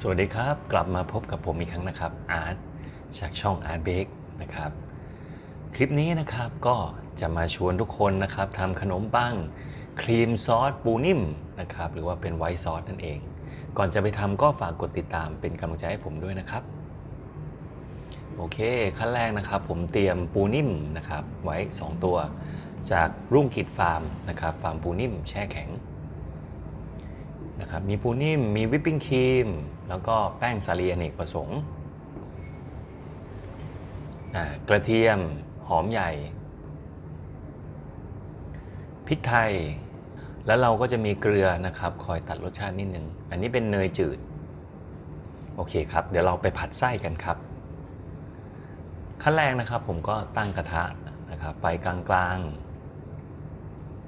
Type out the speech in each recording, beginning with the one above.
สวัสดีครับ กลับมาพบกับผมอีกครั้งนะครับอาร์ตจากช่อง Art Bake นะครับ คลิปนี้นะครับก็จะมาชวนทุกคนนะครับทำขนมปังครีมซอสปูนิ่มนะครับหรือว่าเป็นไวท์ซอสนั่นเอง ก่อนจะไปทำก็ฝากกดติดตามเป็นกำลังใจให้ผมด้วยนะครับ โอเคขั้นแรกนะครับ ผมเตรียมปูนิ่มนะครับไว้ 2 ตัว จากรุ่งกิจฟาร์มนะครับฟาร์มปูนิ่มแช่แข็ง นะครับมีปูนิ่มมีวิปปิ้งครีม แล้วก็แป้งสาลีอเนกประสงค์กระเทียมหอมใหญ่พริกไทย แล้วเราก็จะมีเกลือนะครับ คอยตัดรสชาตินิดนึง อันนี้เป็นเนยจืด โอเคครับ เดี๋ยวเราไปผัดไส้กันครับ ขั้นแรกนะครับผมก็ตั้งกระทะนะครับ ไปกลาง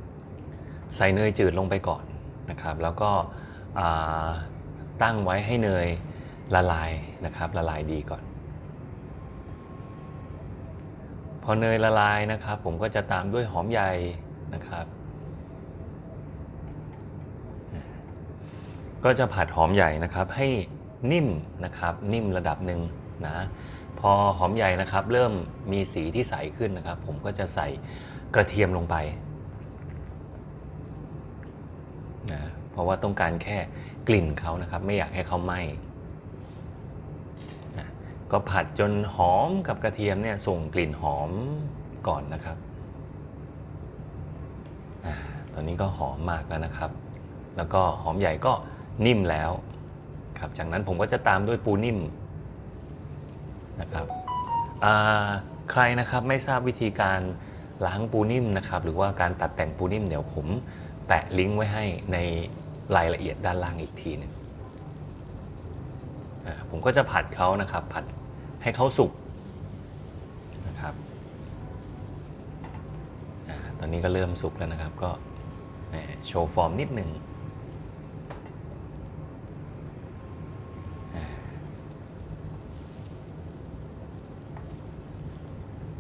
ๆ ใส่เนยจืดลงไปก่อน นะครับแล้วก็ตั้งไว้ให้เนยละลายนะครับละลายดีก่อน พอเนยละลายนะครับ ผมก็จะตามด้วยหอมใหญ่นะครับก็จะผัดหอมใหญ่นะครับให้นิ่มนะครับนิ่มระดับหนึ่งนะพอหอมใหญ่นะครับเริ่มมีสีที่ใสขึ้นนะครับ ผมก็จะใส่กระเทียมลงไป นะเพราะว่าต้องการแค่กลิ่นเขานะครับ ไม่อยากให้เขาไหม้นะก็ผัดจนหอมกับกระเทียมเนี่ยส่งกลิ่นหอมก่อนนะครับอาตอนนี้ก็หอมมากแล้วนะครับ แล้วก็หอมใหญ่ก็นิ่มแล้วครับจากนั้นผมก็จะตามด้วยปูนิ่มนะครับใครนะครับไม่ทราบวิธีการล้างปูนิ่มนะครับ หรือว่าการตัดแต่งปูนิ่มเดี๋ยวผม แปะลิงก์ไว้ให้ในรายละเอียดด้านล่างอีกทีหนึงอ่าผมก็จะผัดเขานะครับ ผัดให้เขาสุกนะครับอตอนนี้ก็เริ่มสุกแล้วนะครับ ก็โชว์ฟอร์มนิดหนึ่ง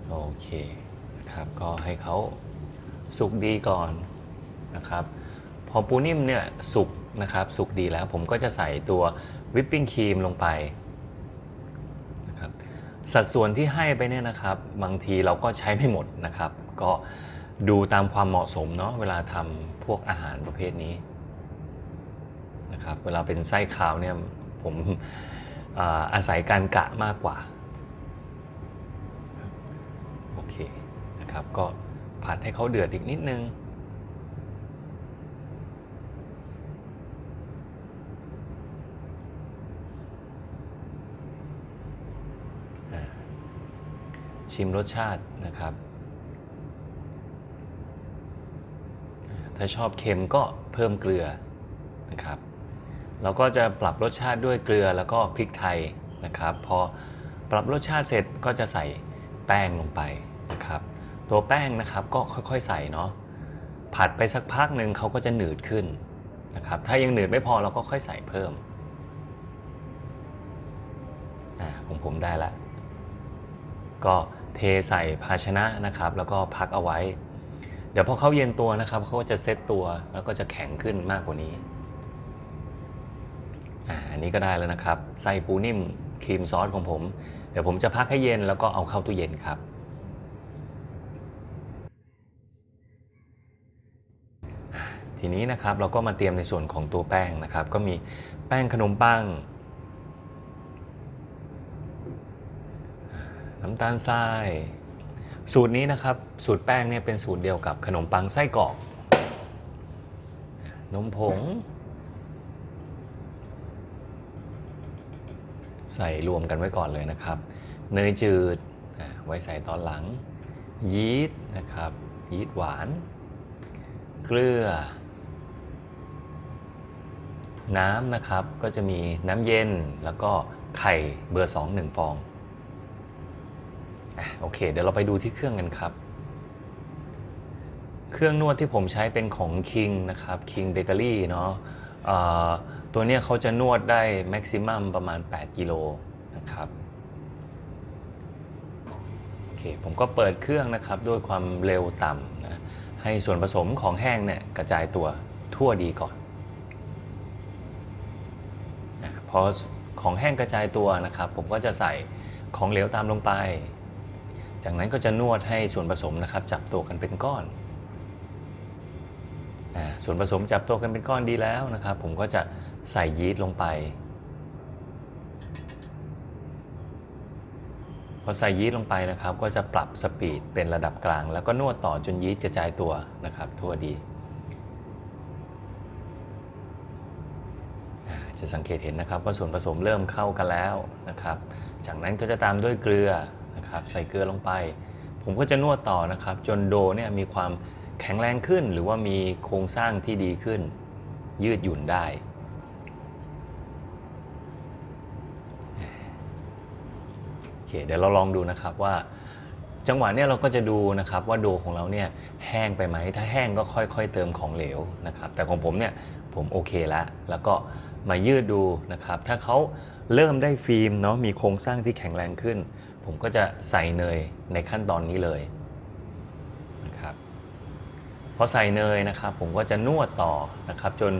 โอเคนะครับ ก็ให้เขาสุกดีก่อน นะครับพอปูนิ่มเนี่ยสุกนะครับสุกดีแล้วผมก็จะใส่ตัววิปปิ้งครีมลงไปนะครับสัดส่วนที่ให้ไปเนี่ยนะครับบางทีเราก็ใช้ไม่หมดนะครับ ก็ดูตามความเหมาะสมเนาะเวลาทำพวกอาหารประเภทนี้นะครับเวลาเป็นไส้ขาวเนี่ยผมอาอาศัยการกะมากกว่าโอเคนะครับก็ผัดให้เขาเดือดอีกนิดนึง ชิมรสชาตินะครับ ถ้าชอบเค็มก็เพิ่มเกลือนะครับ เราก็จะปรับรสชาติด้วยเกลือแล้วก็พริกไทยนะครับ พอปรับรสชาติเสร็จก็จะใส่แป้งลงไปนะครับ ตัวแป้งนะครับก็ค่อยๆใส่เนาะ ผัดไปสักพักหนึ่งเขาก็จะหนืดขึ้นนะครับ ถ้ายังหนืดไม่พอเราก็ค่อยใส่เพิ่มอ่าของผมได้ละก็ เทใส่ภาชนะนะครับ แล้วก็พักเอาไว้ เดี๋ยวพอเขาเย็นตัวนะครับเขาก็จะเซตตัวแล้วก็จะแข็งขึ้นมากกว่านี้อ่าอันนี้ก็ได้แล้วนะครับไส้ปูนิ่มครีมซอสของผม เดี๋ยวผมจะพักให้เย็นแล้วก็เอาเข้าตู้เย็นครับ ทีนี้นะครับเราก็มาเตรียมในส่วนของตัวแป้งนะครับ ก็มีแป้งขนมปังอ่า น้ำตาลทราย สูตรนี้นะครับ สูตรแป้งเนี่ยเป็นสูตรเดียวกับขนมปังไส้กรอกนมผง ใส่รวมกันไว้ก่อนเลยนะครับ เนยจืดไว้ใส่ตอนหลัง ยีสต์นะครับ ยีสต์หวาน เกลือ น้ำนะครับก็จะมีน้ำเย็นแล้วก็ไข่เบอร์ 2 1 ฟอง อะโอเค เดี๋ยวเราไปดูที่เครื่องกันครับ เครื่องนวดที่ผมใช้เป็นของ King นะครับ King Bakery เนาะเอ่อตัวเนี้ยเขาจะนวดได้แม็กซิมัมประมาณ 8 กิโลนะครับโอเคผมก็เปิดเครื่องนะครับด้วยความเร็วต่ำนะให้ส่วนผสมของแห้งเนี่ยกระจายตัวทั่วดีก่อนพอของแห้งกระจายตัวนะครับ ผมก็จะใส่ของเหลวตามลงไป จากนั้นก็จะนวดให้ส่วนผสมนะครับ จับตัวกันเป็นก้อนอส่วนผสมจับตัวกันเป็นก้อนดีแล้วนะครับ ผมก็จะใส่ยีสต์ลงไปพอใส่ยีสต์ลงไปนะครับ ก็จะปรับสปีดเป็นระดับกลาง แล้วก็นวดต่อจนยีสต์กระจายตัวนะครับ ทั่วดีอ่จะสังเกตเห็นนะครับว่าส่วนผสมเริ่มเข้ากันแล้วนะครับ จากนั้นก็จะตามด้วยเกลือ นะครับใส่เกลือลงไป ผมก็จะนวดต่อนะครับจนโดเนี่ยมีความแข็งแรงขึ้น หรือว่ามีโครงสร้างที่ดีขึ้น ยืดหยุ่นได้ โอเคเดี๋ยวเราลองดูนะครับว่า จังหวะเนี้ยเราก็จะดูนะครับว่าโดของเราเนี่ยแห้งไปไหม ถ้าแห้งก็ค่อย ๆ เติมของเหลวนะครับ แต่ของผมเนี่ยผมโอเคแล้วแล้วก็มายืดดูนะครับ ถ้าเขาเริ่มได้ฟิล์มเนาะมีโครงสร้างที่แข็งแรงขึ้น ผมก็จะใส่เนยในขั้นตอนนี้เลยนะครับพอใส่เนยนะครับ ผมก็จะนวดต่อนะครับ จน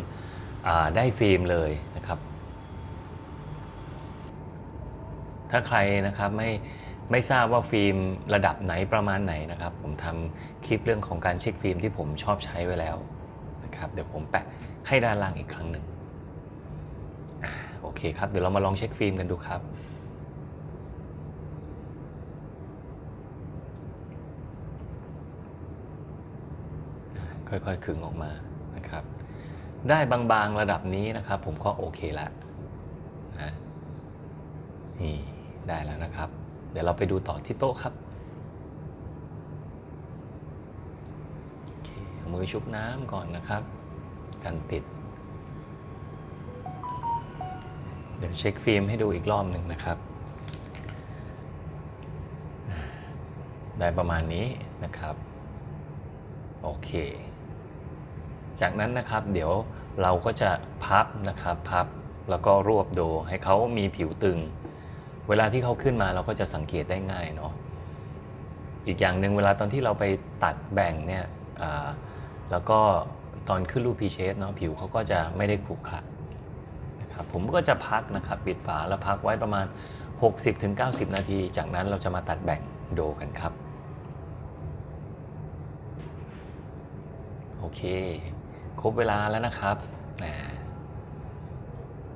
ได้ฟิล์มเลยนะครับ ถ้าใครนะครับไม่ไม่ทราบว่าฟิล์มระดับไหนประมาณไหนนะครับ ผมทำคลิปเรื่องของการเช็คฟิล์มที่ผมชอบใช้ไว้แล้วนะครับ เดี๋ยวผมแปะให้ด้านล่างอีกครั้งหนึ่งอโอเคครับ เดี๋ยวเรามาลองเช็คฟิล์มกันดูครับ ค่อยๆขึงออกมานะครับ ได้บางๆระดับนี้นะครับ ผมก็โอเคล้วนะนี่ได้แล้วนะครับ เดี๋ยวเราไปดูต่อที่โต๊ะครับมือชุบน้ำก่อนนะครับ กันติด เดี๋ยวเช็คฟิล์มให้ดูอีกรอบหนึ่งนะครับ ได้ประมาณนี้นะครับ โอเค จากนั้นนะครับเดี๋ยวเราก็จะพับนะครับพับแล้วก็รวบโดให้เขามีผิวตึง เวลาที่เขาขึ้นมาเราก็จะสังเกตได้ง่ายเนาะอีกอย่างหนึ่งเวลาตอนที่เราไปตัดแบ่งเนี่ยแล้วก็ตอนขึ้นรูปพีเชสเนาะผิวเขาก็จะไม่ได้ขรุขระนะครับผมก็จะพักนะครับปิดฝาแล้วพักไว้ประมาณ 60-90 นาที จากนั้นเราจะมาตัดแบ่งโดกันครับ โอเค ครบเวลาแล้วนะครับ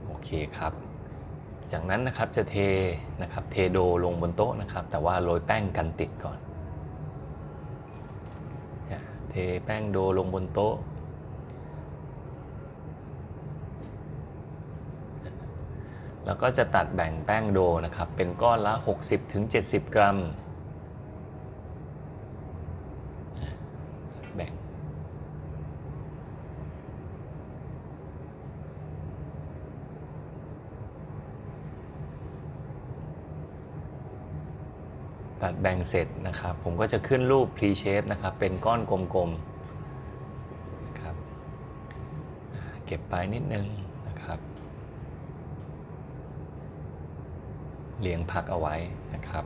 โอเคครับ จากนั้นนะครับจะเทนะครับเทโดลงบนโต๊ะนะครับ แต่ว่าโรยแป้งกันติดก่อนเนี่ยเทแป้งโดลงบนโต๊ะแล้วก็จะตัดแบ่งแป้งโดนะครับ เป็นก้อนละ 60-70 กรัมอะแบ่ง ตัดแบ่งเสร็จนะครับ ผมก็จะขึ้นรูป pre shape นะครับ เป็นก้อนกลมๆครับเก็บไปนิดนึงนะครับเรียงพักเอาไว้นะครับ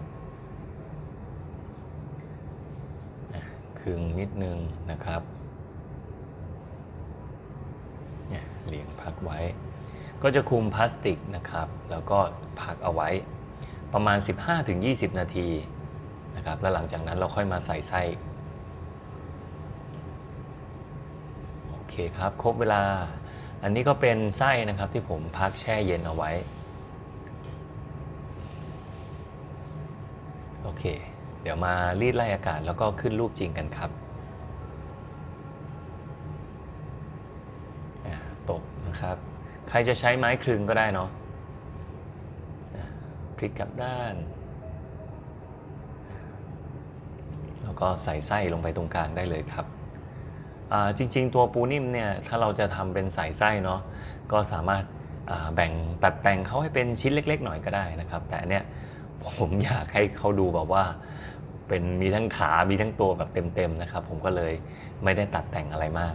คึงนิดนึงนะครับเนี่ยเรียงพักไว้ ก็จะคุมพลาสติกนะครับ แล้วก็พักเอาไว้ประมาณ 15-20 นาที นะครับ แล้วหลังจากนั้นเราค่อยมาใส่ไส้ โอเคครับ ครบเวลา อันนี้ก็เป็นไส้นะครับที่ผมพักแช่เย็นเอาไว้ โอเค เดี๋ยวมารีดไล่อากาศแล้วก็ขึ้นรูปจริงกันครับตบนะครับ ใครจะใช้ไม้คลึงก็ได้เนาะพลิกกลับด้าน แล้ว ก็ใส่ไส้ลงไปตรงกลางได้เลยครับจริง ๆ ตัวปูนิ่มเนี่ยถ้าเราจะทำเป็นใส่ไส้เนาะก็สามารถแบ่งตัดแต่งเขาให้เป็นชิ้นเล็ก ๆ หน่อยก็ได้นะครับ แต่อันเนี่ยผมอยากให้เขาดูแบบว่าเป็นมีทั้งขา มีทั้งตัวแบบเต็มๆนะครับ ผมก็เลยไม่ได้ตัดแต่งอะไรมาก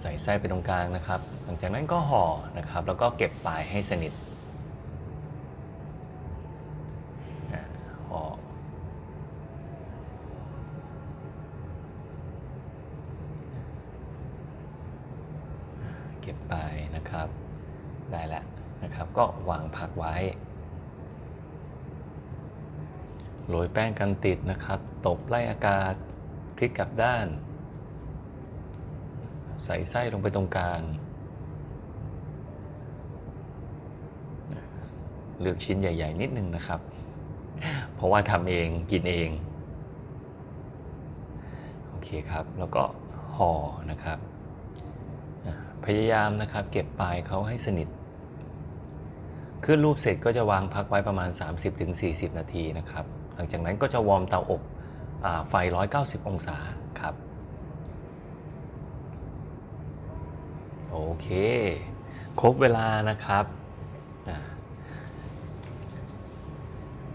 ใส่ไส้ไปตรงกลางนะครับ หลังจากนั้นก็ห่อนะครับ แล้วก็เก็บปลายให้สนิทห่อเก็บปลายนะครับ ได้แล้วนะครับ ก็วางผักไว้ โรยแป้งกันติดนะครับ ตบไล่อากาศ คลิกกลับด้าน ใส่ไส้ลงไปตรงกลาง เลือกชิ้นใหญ่ ๆ นิดนึงนะครับ เพราะว่าทำเองกินเอง โอเคครับ แล้วก็ห่อนะครับ พยายามนะครับ เก็บปลายเขาให้สนิท ขึ้นรูปเสร็จก็จะวางพักไว้ประมาณ 30-40 นาทีนะครับ หลังจากนั้นก็จะวอร์มเตาอบอไฟ 190 องศาครับ โอเค ครบเวลานะครับ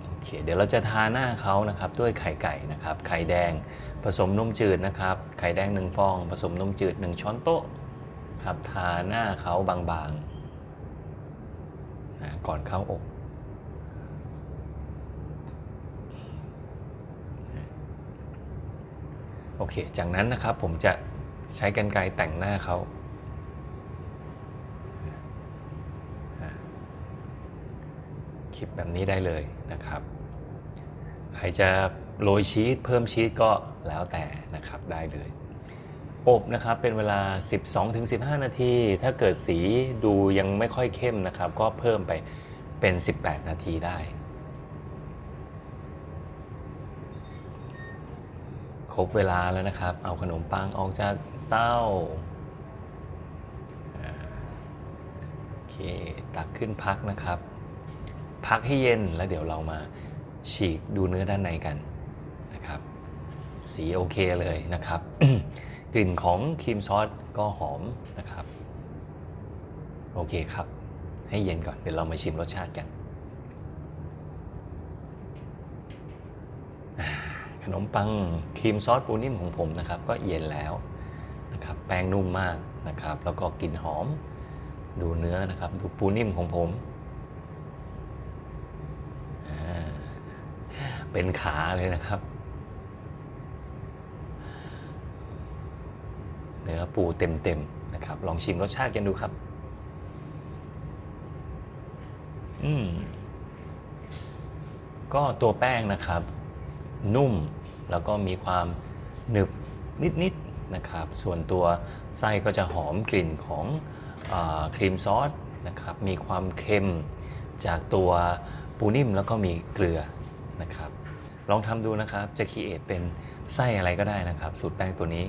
โอเคเดี๋ยวเราจะทาหน้าเขานะครับด้วยไข่ไก่นะครับไข่แดงผสมนมจืดนะครับ ไข่แดงหนึ่งฟอง ผสมนมจืด1ช้อนโต๊ะครับทาหน้าเขาบางๆนะก่อนเข้าอบโอเค จากนั้นนะครับผมจะใช้กรรไกรแต่งหน้าเขา ลิปแบบนี้ได้เลยนะครับ ใครจะโรยชีสเพิ่มชีสก็แล้วแต่นะครับได้เลย อบนะครับเป็นเวลา 12-15 นาที ถ้าเกิดสีดูยังไม่ค่อยเข้มนะครับ ก็เพิ่มไปเป็น 18 นาทีได้ครบเวลาแล้วนะครับ เอาขนมปังออกจากเต้าอ่าโอเค ตักขึ้นพักนะครับ พักให้เย็นแล้วเดี๋ยวเรามาฉีกดูเนื้อด้านในกันนะครับ สีโอเคเลยนะครับ กลิ่นของครีมซอสก็หอมนะครับ โอเคครับ ให้เย็นก่อนเดี๋ยวเรามาชิมรสชาติกัน ขนมปังครีมซอสปูนิ่มของผมนะครับ ก็เย็นแล้วนะครับ แป้งนุ่มมากนะครับ แล้วก็กลิ่นหอม ดูเนื้อนะครับ ดูปูนิ่มของผมอ่า เป็นขาเลยนะครับ เนื้อปูเต็มๆนะครับ ลองชิมรสชาติกันดูครับ อืมก็ตัวแป้งนะครับ นุ่มแล้วก็มีความหนึบนิดๆนะครับ ส่วนตัวไส้ก็จะหอมกลิ่นของอครีมซอสนะครับ มีความเค็มจากตัวปูนิ่มแล้วก็มีเกลือนะครับ ลองทำดูนะครับจะคีเอทเป็นไส้อะไรก็ได้นะครับ สูตรแป้งตัวนี้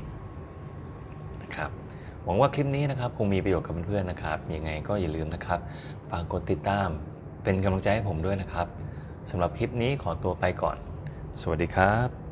นะครับหวังว่าคลิปนี้นะครับคงมีประโยชน์กับเพื่อนๆนะครับยังไงก็อย่าลืมนะครับฝากกดติดตามเป็นกำลังใจให้ผมด้วยนะครับสำหรับคลิปนี้ขอตัวไปก่อน สวัสดีครับ